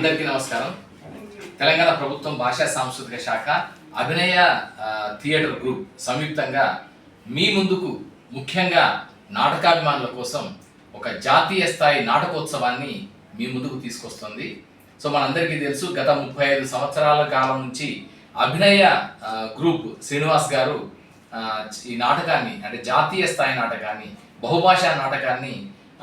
అందరికీ నమస్కారం. తెలంగాణ ప్రభుత్వం భాషా సాంస్కృతిక శాఖ అభినయ థియేటర్ గ్రూప్ సంయుక్తంగా మీ ముందుకు ముఖ్యంగా నాటకాభిమానుల కోసం ఒక జాతీయ స్థాయి నాటకోత్సవాన్ని మీ ముందుకు తీసుకొస్తుంది. సో మనందరికీ తెలుసు గత ముప్పై ఐదు సంవత్సరాల కాలం నుంచి అభినయ గ్రూప్ శ్రీనివాస్ గారు ఈ నాటకాన్ని అంటే జాతీయ స్థాయి నాటకాన్ని బహుభాషా నాటకాన్ని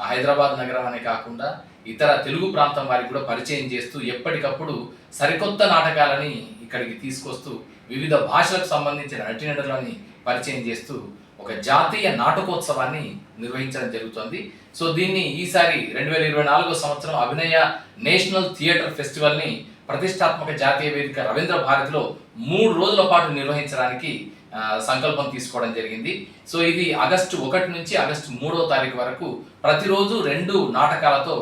హైదరాబాద్ నగరం అనే కాకుండా ఇతర తెలుగు ప్రాంతం వారికి కూడా పరిచయం చేస్తూ ఎప్పటికప్పుడు సరికొత్త నాటకాలని ఇక్కడికి తీసుకొస్తూ వివిధ భాషలకు సంబంధించిన నటీనటులని పరిచయం చేస్తూ ఒక జాతీయ నాటకోత్సవాన్ని నిర్వహించడం జరుగుతుంది. సో దీన్ని ఈసారి రెండు వేల ఇరవై నాలుగో సంవత్సరం అభినయ నేషనల్ థియేటర్ ఫెస్టివల్ని ప్రతిష్టాత్మక జాతీయ వేదిక రవీంద్ర భారతిలో మూడు రోజుల పాటు నిర్వహించడానికి సంకల్పం తీసుకోవడం జరిగింది. సో ఇది ఆగస్టు ఒకటి నుంచి ఆగస్టు మూడో తారీఖు వరకు ప్రతిరోజు రెండు నాటకాలతో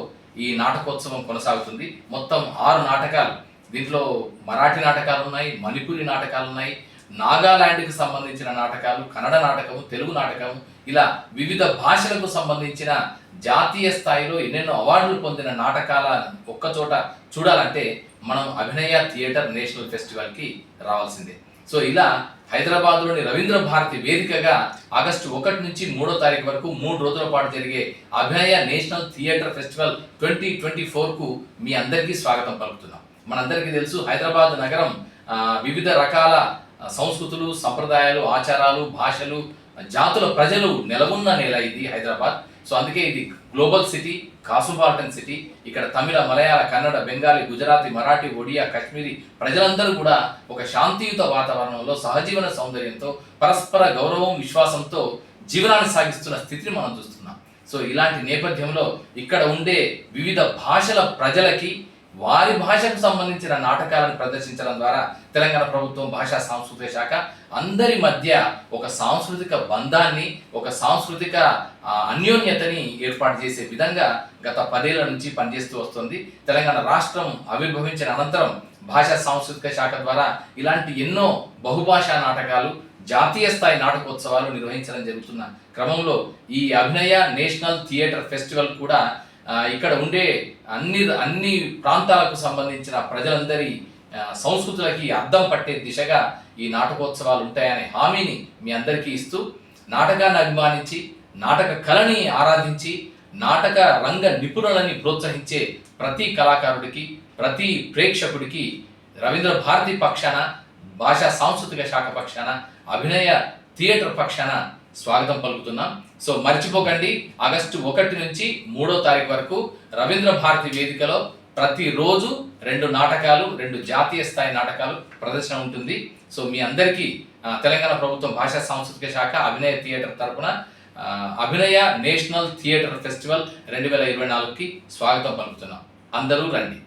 ఈ నాటకోత్సవం కొనసాగుతుంది. మొత్తం ఆరు నాటకాలు. దీంట్లో మరాఠీ నాటకాలు ఉన్నాయి మణిపురి నాటకాలు ఉన్నాయి నాగాలాండ్కి సంబంధించిన నాటకాలు కన్నడ నాటకము తెలుగు నాటకము ఇలా వివిధ భాషలకు సంబంధించిన జాతీయ స్థాయిలో ఎన్నెన్నో అవార్డులు పొందిన నాటకాల ఒక్కచోట చూడాలంటే మనం అభినయ థియేటర్ నేషనల్ ఫెస్టివల్కి రావాల్సిందే. సో ఇలా హైదరాబాద్లోని రవీంద్ర భారతి వేదికగా ఆగస్టు ఒకటి నుంచి మూడో తారీఖు వరకు మూడు రోజుల పాటు జరిగే Abhinaya national theatre festival twenty twenty ఫోర్కు మీ అందరికీ స్వాగతం పలుకుతున్నాం. మనందరికీ తెలుసు హైదరాబాద్ నగరం వివిధ రకాల సంస్కృతులు సంప్రదాయాలు ఆచారాలు భాషలు జాతుల ప్రజలు నెలవున్న నేల ఇది హైదరాబాద్. సో అందుకే ఇది గ్లోబల్ సిటీ కాసుబాల్టన్ సిటీ. ఇక్కడ తమిళ మలయాళ కన్నడ బెంగాలీ గుజరాతీ మరాఠీ ఒడియా కశ్మీరీ ప్రజలందరూ కూడా ఒక శాంతియుత వాతావరణంలో సహజీవన సౌందర్యంతో పరస్పర గౌరవం విశ్వాసంతో జీవనాన్ని సాగిస్తున్న స్థితిని మనం చూస్తున్నాం. సో ఇలాంటి నేపథ్యంలో ఇక్కడ ఉండే వివిధ భాషల ప్రజలకి వారి భాషకు సంబంధించిన నాటకాలను ప్రదర్శించడం ద్వారా తెలంగాణ ప్రభుత్వం భాషా సాంస్కృతిక శాఖ అందరి మధ్య ఒక సాంస్కృతిక బంధాన్ని ఒక సాంస్కృతిక అన్యోన్యతని ఏర్పాటు చేసే విధంగా గత పదేళ్ళ నుంచి పనిచేస్తూ వస్తుంది. తెలంగాణ రాష్ట్రం ఆవిర్భవించిన అనంతరం భాషా సాంస్కృతిక శాఖ ద్వారా ఇలాంటి ఎన్నో బహుభాషా నాటకాలు జాతీయ స్థాయి నాటకోత్సవాలు నిర్వహించడం జరుగుతున్న క్రమంలో ఈ అభినయ నేషనల్ థియేటర్ ఫెస్టివల్ కూడా ఇక్కడ ఉండే అన్ని అన్ని ప్రాంతాలకు సంబంధించిన ప్రజలందరి సంస్కృతులకి అద్దం పట్టే దిశగా ఈ నాటకోత్సవాలు ఉంటాయనే హామీని మీ అందరికీ ఇస్తూ నాటకాన్ని అభిమానించి నాటక కళని ఆరాధించి నాటక రంగ నిపుణులని ప్రోత్సహించే ప్రతి కళాకారుడికి ప్రతి ప్రేక్షకుడికి రవీంద్ర భారతి పక్షాన భాషా సాంస్కృతిక శాఖ పక్షాన అభినయ థియేటర్ పక్షాన స్వాగతం పలుకుతున్నాం. సో మర్చిపోకండి ఆగస్టు ఒకటి నుంచి మూడో తారీఖు వరకు రవీంద్ర భారతి వేదికలో ప్రతిరోజు రెండు నాటకాలు రెండు జాతీయ స్థాయి నాటకాలు ప్రదర్శన ఉంటుంది. సో మీ అందరికీ తెలంగాణ ప్రభుత్వం భాషా సాంస్కృతిక శాఖ అభినయ థియేటర్ తరపున అభినయ నేషనల్ థియేటర్ ఫెస్టివల్ రెండు వేల ఇరవై నాలుగుకి స్వాగతం పలుకుతున్నాం. అందరూ రండి.